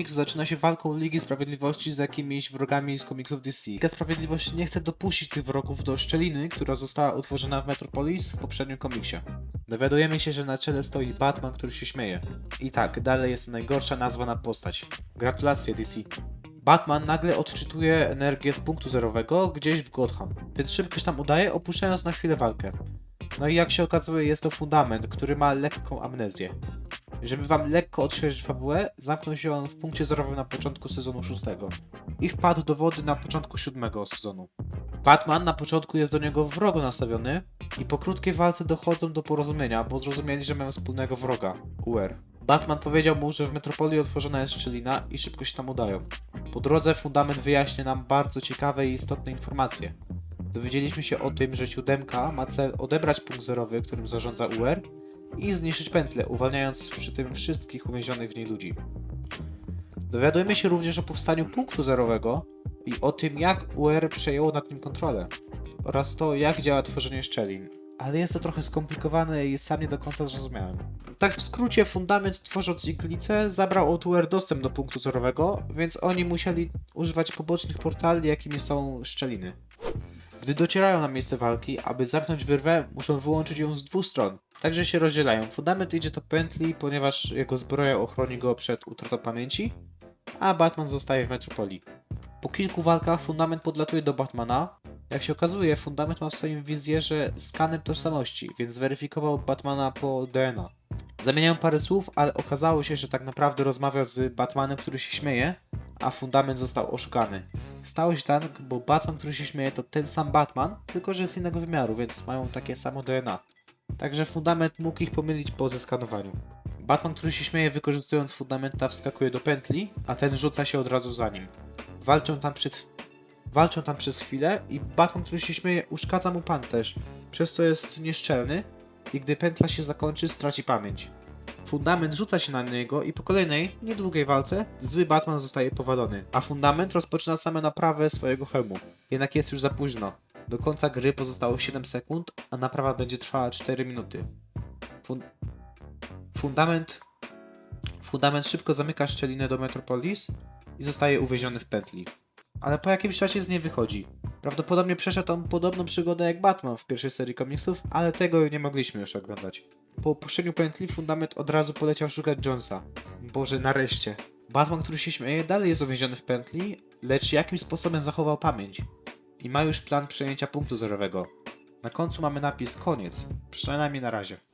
Komiks zaczyna się walką Ligi Sprawiedliwości z jakimiś wrogami z komiksów DC. Liga Sprawiedliwości nie chce dopuścić tych wrogów do szczeliny, która została utworzona w Metropolis w poprzednim komiksie. Dowiadujemy się, że na czele stoi Batman, który się śmieje. I tak, dalej jest to najgorsza nazwana postać. Gratulacje DC. Batman nagle odczytuje energię z punktu zerowego gdzieś w Gotham, więc szybko się tam udaje, opuszczając na chwilę walkę. No i jak się okazuje, jest to fundament, który ma lekką amnezję. Żeby wam lekko odświeżyć fabułę, zamknął się on w punkcie zerowym na początku sezonu 6 i wpadł do wody na początku 7 sezonu. Batman na początku jest do niego wrogo nastawiony i po krótkiej walce dochodzą do porozumienia, bo zrozumieli, że mają wspólnego wroga, UR. Batman powiedział mu, że w Metropolii otworzona jest szczelina i szybko się tam udają. Po drodze fundament wyjaśnia nam bardzo ciekawe i istotne informacje. Dowiedzieliśmy się o tym, że siódemka ma cel odebrać punkt zerowy, którym zarządza UR i zniszczyć pętlę, uwalniając przy tym wszystkich uwięzionych w niej ludzi. Dowiadujemy się również o powstaniu punktu zerowego i o tym, jak UR przejęło nad nim kontrolę oraz to, jak działa tworzenie szczelin. Ale jest to trochę skomplikowane i sam nie do końca zrozumiałem. Tak w skrócie, fundament tworząc iglicę zabrał od UR dostęp do punktu zerowego, więc oni musieli używać pobocznych portali, jakimi są szczeliny. Gdy docierają na miejsce walki, aby zamknąć wyrwę, muszą wyłączyć ją z dwóch stron. Także się rozdzielają. Fundament idzie do pętli, ponieważ jego zbroja ochroni go przed utratą pamięci, a Batman zostaje w metropolii. Po kilku walkach Fundament podlatuje do Batmana. Jak się okazuje, Fundament ma w swoim wizjerze skaner tożsamości, więc zweryfikował Batmana po DNA. Zamieniają parę słów, ale okazało się, że tak naprawdę rozmawiał z Batmanem, który się śmieje, a Fundament został oszukany. Stało się tak, bo Batman, który się śmieje, to ten sam Batman, tylko że z innego wymiaru, więc mają takie samo DNA. Także Fundament mógł ich pomylić po zeskanowaniu. Batman, który się śmieje, wykorzystując Fundamenta, wskakuje do pętli, a ten rzuca się od razu za nim. Walczą tam przed... Walczą tam przez chwilę i Batman, który się śmieje, uszkadza mu pancerz, przez co jest nieszczelny i gdy pętla się zakończy, straci pamięć. Fundament rzuca się na niego i po kolejnej, niedługiej walce, zły Batman zostaje powalony, a Fundament rozpoczyna same naprawę swojego hełmu. Jednak jest już za późno. Do końca gry pozostało 7 sekund, a naprawa będzie trwała 4 minuty. Fun fundament... Fundament szybko zamyka szczelinę do Metropolis i zostaje uwieziony w pętli. Ale po jakimś czasie z niej wychodzi. Prawdopodobnie przeszedł on podobną przygodę jak Batman w pierwszej serii komiksów, ale tego nie mogliśmy już oglądać. Po opuszczeniu pętli Fundament od razu poleciał szukać Jonesa. Boże, nareszcie. Batman, który się śmieje, dalej jest uwięziony w pętli, lecz jakimś sposobem zachował pamięć. I ma już plan przejęcia punktu zerowego. Na końcu mamy napis koniec, przynajmniej na razie.